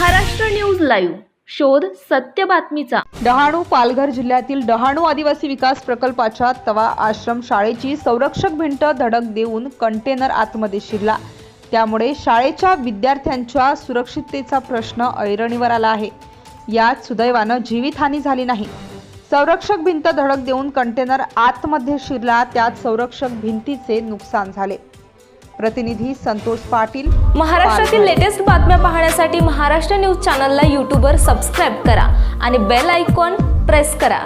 Maharashtra news live. शोध सत्य बातमीचा. डहाणू पालघर जिल्ह्यातील डहाणू आदिवासी विकास प्रकल्पाच्या तवा आश्रम शाळेची संरक्षक भिंत धडक देऊन कंटेनर आतमध्ये शिरला. त्यामुळे शाळेच्या विद्यार्थ्यांच्या सुरक्षिततेचा प्रश्न ऐरणीवर आला आहे. यात सुदैवानं जीवितहानी झाली नाही. संरक्षक भिंत धडक देऊन कंटेनर आतमध्ये शिरला त्यात संरक्षक भिंतीचे नुकसान झाले. प्रतिनिधी संतोष पाटील महाराष्ट्रातील. लेटेस्ट बातम्या पाहण्यासाठी महाराष्ट्र न्यूज चॅनलला यूट्यूबवर सबस्क्राईब करा आणि बेल आयकॉन प्रेस करा